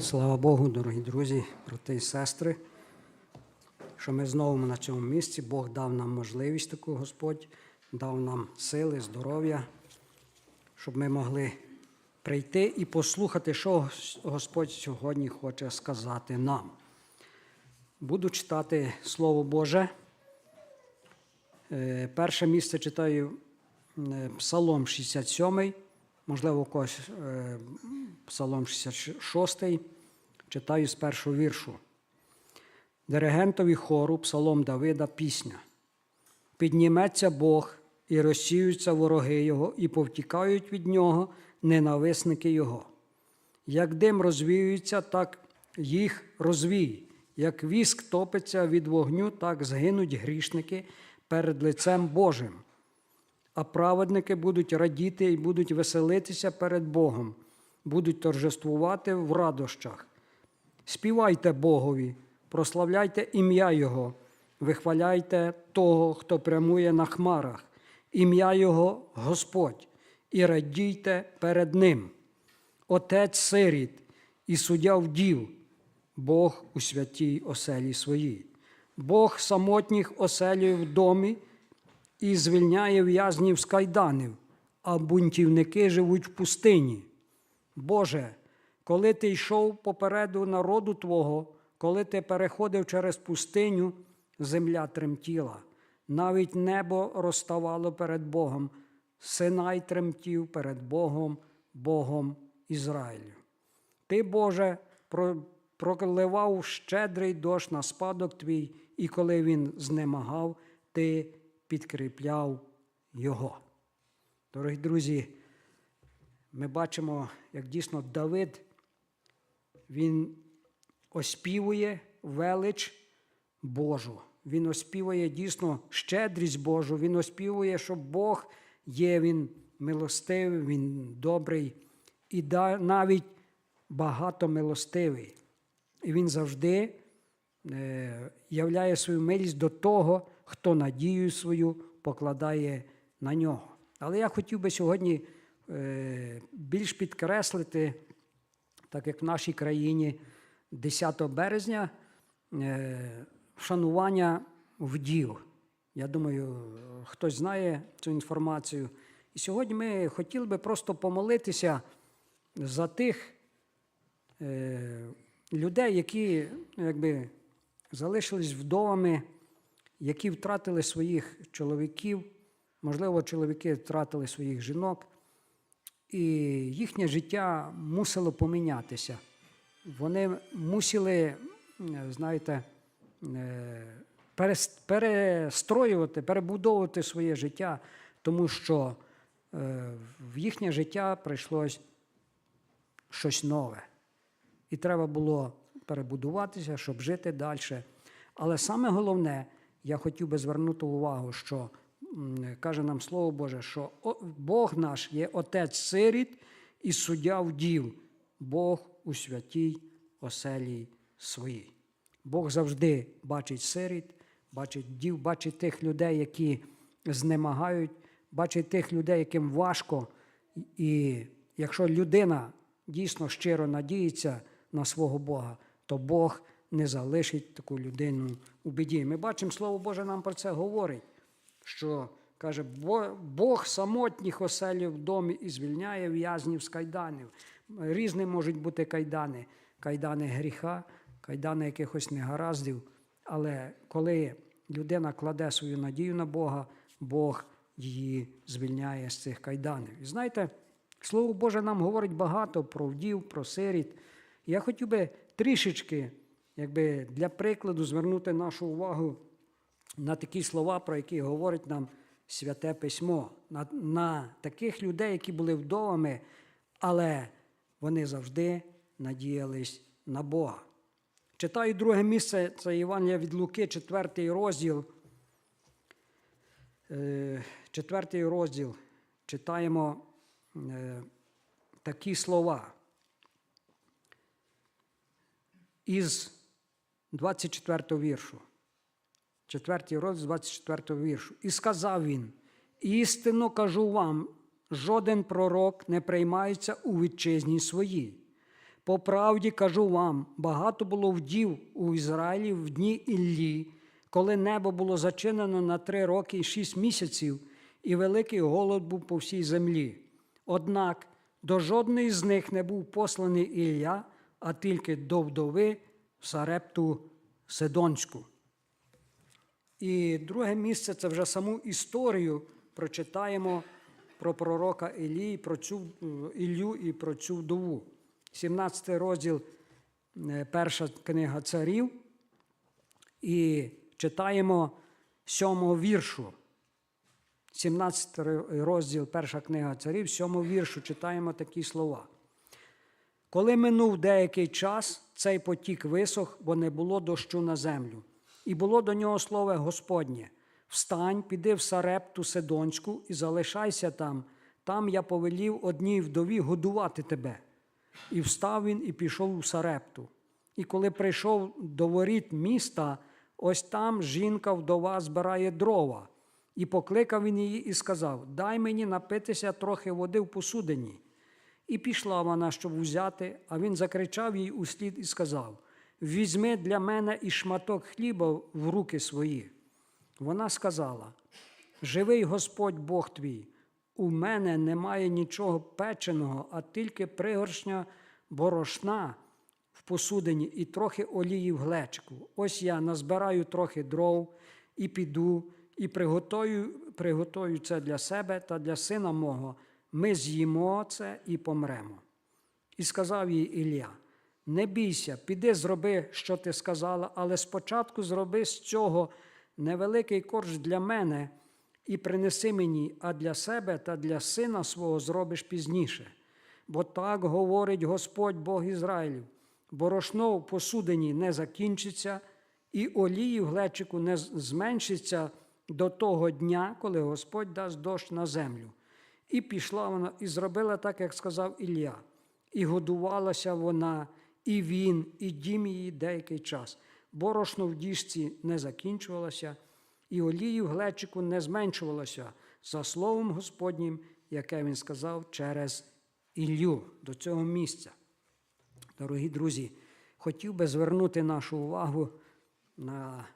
Слава Богу, дорогі друзі, брати і сестри, що ми знову на цьому місці. Бог дав нам можливість таку, Господь, дав нам сили, здоров'я, щоб ми могли прийти і послухати, що Господь сьогодні хоче сказати нам. Буду читати Слово Боже. Е, Перше місце читаю е, Псалом 67, можливо, у когось е, Псалом 66, читаю з першого віршу. Диригентові хору Псалом Давида пісня. Підніметься Бог, і розсіються вороги Його, і повтікають від Нього ненависники Його. Як дим розвіюється, так їх розвій. Як віск топиться від вогню, так згинуть грішники перед лицем Божим. А праведники будуть радіти і будуть веселитися перед Богом, будуть торжествувати в радощах. Співайте Богові, прославляйте ім'я Його, вихваляйте того, хто прямує на хмарах, ім'я Його Господь, і радійте перед Ним. Отець сиріт і суддя вдів, Бог у святій оселі своїй. Бог самотніх оселює в домі і звільняє в'язнів з кайданів, а бунтівники живуть в пустині. Боже, коли ти йшов попереду народу Твого, коли ти переходив через пустиню, земля тремтіла, навіть небо розставало перед Богом, Синай тремтів перед Богом, Богом Ізраїлю. Ти, Боже, про- проливав щедрий дощ на спадок твій, і коли він знемагав, ти підкріпляв його. Дорогі друзі, ми бачимо, як дійсно Давид, він оспівує велич Божу. Він оспівує дійсно щедрість Божу, він оспівує, що Бог є, Він милостивий, Він добрий і навіть багато милостивий. І він завжди е, являє свою милість до того, хто надію свою покладає на нього. Але я хотів би сьогодні е, більш підкреслити, так як в нашій країні 10 березня е, вшанування вдів. Я думаю, хтось знає цю інформацію. І сьогодні ми хотіли би просто помолитися за тих е, людей, які ну, якби, залишились вдовами, які втратили своїх чоловіків, можливо, чоловіки втратили своїх жінок, і їхнє життя мусило помінятися. Вони мусили, знаєте, е, перестроювати, перебудовувати своє життя, тому що е, в їхнє життя прийшлось щось нове. І треба було перебудуватися, щоб жити далі. Але саме головне, я хотів би звернути увагу, що каже нам Слово Боже, що Бог наш є Отець сиріт і суддя вдів, Бог у святій оселі своїй. Бог завжди бачить сиріт, бачить вдів, бачить тих людей, які знемагають, бачить тих людей, яким важко. І якщо людина дійсно щиро надіється на свого Бога, то Бог не залишить таку людину у біді. Ми бачимо, Слово Боже нам про це говорить, що каже, Бог самотніх оселів в домі і звільняє в'язнів з кайданів. Різні можуть бути кайдани, кайдани гріха, кайдани якихось негараздів. Але коли людина кладе свою надію на Бога, Бог її звільняє з цих кайданів. І знаєте, Слово Боже нам говорить багато про вдів, про сиріт. Я хотів би трішечки, якби для прикладу, звернути нашу увагу на такі слова, про які говорить нам Святе Письмо, на, на таких людей, які були вдовами, але вони завжди надіялись на Бога. Читаю друге місце, це Євангелія від Луки, четвертий розділ. Е, Четвертий розділ читаємо е, такі слова. Із 24 віршу. Четвертий розділ 24 віршу. І сказав він: істинно кажу вам, жоден пророк не приймається у вітчизні своїй. По правді кажу вам, багато було вдів у Ізраїлі в дні Іллі, коли небо було зачинено на три роки і шість місяців, і великий голод був по всій землі. Однак до жодної з них не був посланий Ілля, а тільки до вдови Сарепту Сидонську. І друге місце це вже саму історію прочитаємо про пророка Іллі, про цю Іллю і про цю вдову. 17 розділ, е, перша книга царів, і читаємо сьомого віршу. 17 розділ, перша книга царів, сьомого віршу читаємо такі слова. Коли минув деякий час, цей потік висох, бо не було дощу на землю. І було до нього слово Господнє: Встань, піди в Сарепту Сидонську і залишайся там. Там я повелів одній вдові годувати тебе. І встав він і пішов у Сарепту. І коли прийшов до воріт міста, ось там жінка вдова збирає дрова. І покликав він її і сказав: Дай мені напитися трохи води в посудині. І пішла вона, щоб взяти, а він закричав їй услід і сказав: Візьми для мене і шматок хліба в руки свої. Вона сказала: Живий Господь Бог твій, у мене немає нічого печеного, а тільки пригоршня борошна в посудині і трохи олії в глечику. Ось я назбираю трохи дров і піду, і приготую, приготую це для себе та для сина мого. Ми з'їмо це і помремо. І сказав їй Ілля: Не бійся, піди зроби, що ти сказала, але спочатку зроби з цього невеликий корж для мене і принеси мені, а для себе та для сина свого зробиш пізніше. Бо так говорить Господь Бог Ізраїлів: борошно в посудині не закінчиться, і олії в глечику не зменшиться до того дня, коли Господь дасть дощ на землю. І пішла вона, і зробила так, як сказав Ілля. І годувалася вона, і він, і дім її деякий час. Борошно в діжці не закінчувалося, і олії в глечику не зменшувалося за словом Господнім, яке він сказав через Іллю до цього місця. Дорогі друзі, хотів би звернути нашу увагу на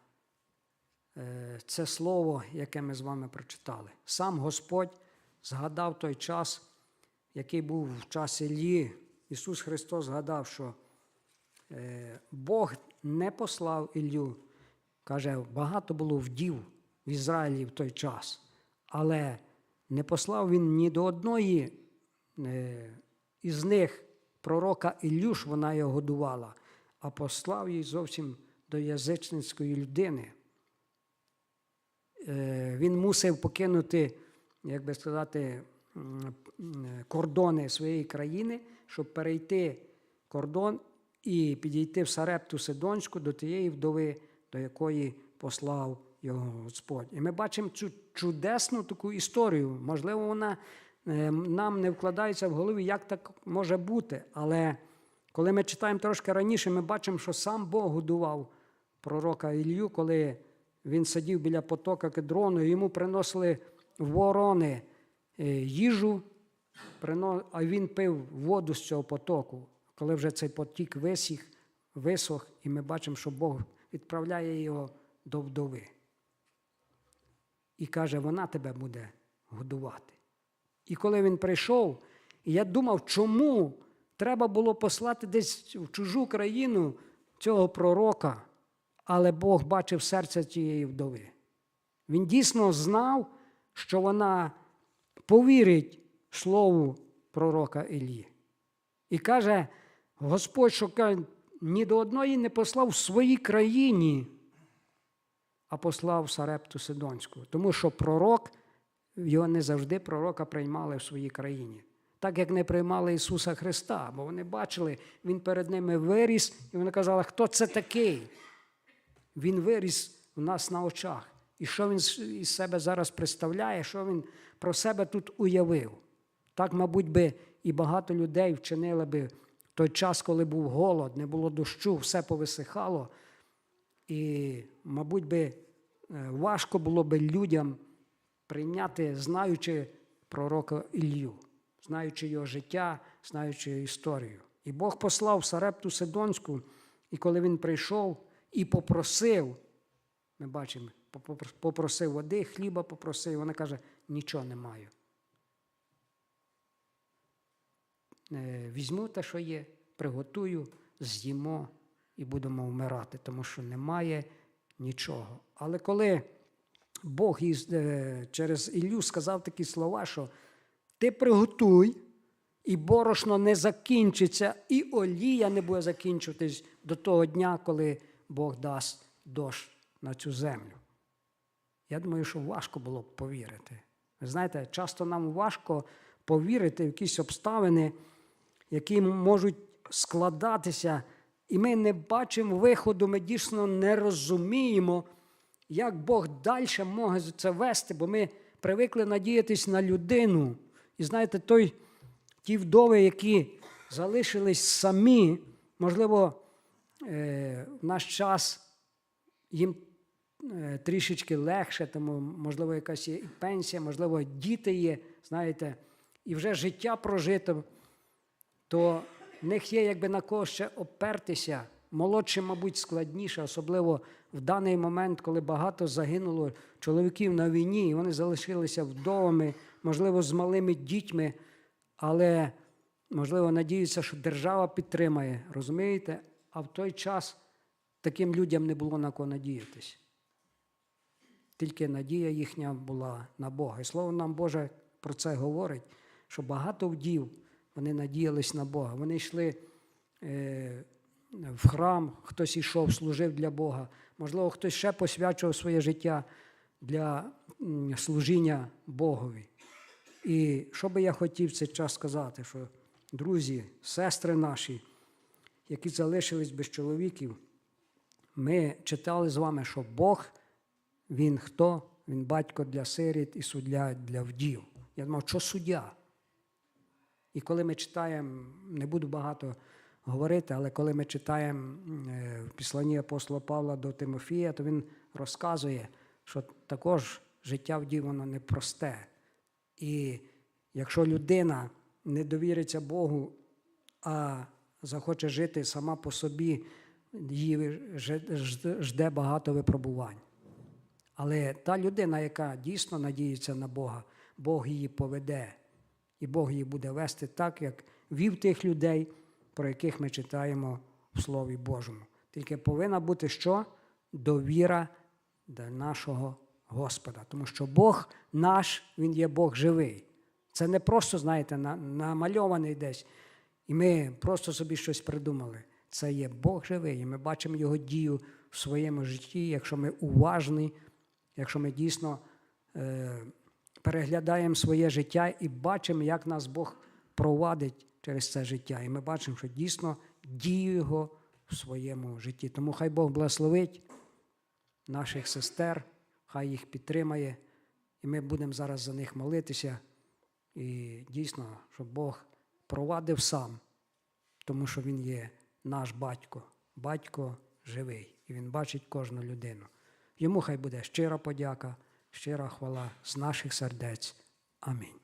е, це слово, яке ми з вами прочитали. Сам Господь згадав той час, який був в часі Іллі. Ісус Христос згадав, що е, Бог не послав Іллю. Каже, багато було вдів в Ізраїлі в той час, але не послав він ні до одної е, із них пророка Іллю, ж вона його годувала, а послав її зовсім до язичницької людини. Е, Він мусив покинути, як би сказати, кордони своєї країни, щоб перейти кордон і підійти в Сарепту Сидонську до тієї вдови, до якої послав його Господь. І ми бачимо цю чудесну таку історію. Можливо, вона е, нам не вкладається в голові, як так може бути. Але коли ми читаємо трошки раніше, ми бачимо, що сам Бог годував пророка Ілью, коли він сидів біля потока кедрону, і йому приносили ворони е, їжу, а він пив воду з цього потоку. Коли вже цей потік висіх, висох, і ми бачимо, що Бог відправляє його до вдови. І каже, вона тебе буде годувати. І коли він прийшов, я думав, чому треба було послати десь в чужу країну цього пророка, але Бог бачив серце тієї вдови. Він дійсно знав, що вона повірить слову пророка Іллі. І каже, Господь, що ні до одної не послав в своїй країні, а послав Сарепту Сидонську. Тому що пророк, його не завжди пророка приймали в своїй країні. Так як не приймали Ісуса Христа, бо вони бачили, Він перед ними виріс, і вони казали, хто це такий? Він виріс у нас на очах. І що він із себе зараз представляє, що він про себе тут уявив. Так, мабуть, би і багато людей вчинили би той час, коли був голод, не було дощу, все повисихало. І, мабуть, би е, важко було би людям прийняти, знаючи пророка Ілью, знаючи його життя, знаючи його історію. І Бог послав Сарепту Сидонську, і коли він прийшов і попросив, ми бачимо, попросив води, хліба попросив, вона каже, нічого не маю. Е, Візьму те, що є, приготую, з'їмо і будемо вмирати, тому що немає нічого. Але коли Бог е, через Іллю сказав такі слова, що ти приготуй, і борошно не закінчиться, і олія не буде закінчуватись до того дня, коли Бог дасть дощ на цю землю. Я думаю, що важко було б повірити. Ви знаєте, часто нам важко повірити в якісь обставини, які можуть складатися, і ми не бачимо виходу, ми дійсно не розуміємо, як Бог далі може це вести, бо ми привикли надіятись на людину. І знаєте, той, ті вдови, які залишились самі, можливо, е, в наш час їм трішечки легше, тому, можливо, якась є і пенсія, можливо, діти є, знаєте, і вже життя прожито, то в них є якби на кого ще опертися. Молодшим, мабуть, складніше, особливо в даний момент, коли багато загинуло чоловіків на війні, і вони залишилися вдовами, можливо, з малими дітьми, але, можливо, надіються, що держава підтримає, розумієте? А в той час таким людям не було на кого надіятись. Тільки надія їхня була на Бога. І слово нам Боже про це говорить, що багато вдів вони надіялись на Бога. Вони йшли е, в храм, хтось йшов, служив для Бога. Можливо, хтось ще посвячував своє життя для служіння Богові. І що би я хотів цей час сказати, що друзі, сестри наші, які залишились без чоловіків, ми читали з вами, що Бог, Він хто? Він батько для сиріт і суддя для вдів. Я думав, що суддя? І коли ми читаємо, не буду багато говорити, але коли ми читаємо е, в післанні апостола Павла до Тимофія, то він розказує, що також життя вдів воно непросте. І якщо людина не довіриться Богу, а захоче жити сама по собі, її жде багато випробувань. Але та людина, яка дійсно надіється на Бога, Бог її поведе, і Бог її буде вести так, як вів тих людей, про яких ми читаємо в Слові Божому. Тільки повинна бути що? Довіра до нашого Господа. Тому що Бог наш, Він є Бог живий. Це не просто, знаєте, на- намальований десь, і ми просто собі щось придумали. Це є Бог живий, і ми бачимо Його дію в своєму житті, якщо ми уважні, якщо ми дійсно е, переглядаємо своє життя і бачимо, як нас Бог провадить через це життя. І ми бачимо, що дійсно діє Його в своєму житті. Тому хай Бог благословить наших сестер, хай їх підтримає, і ми будемо зараз за них молитися. І дійсно, щоб Бог провадив сам, тому що Він є наш батько, батько живий, і Він бачить кожну людину. Йому хай буде щира подяка, щира хвала з наших сердець. Амінь.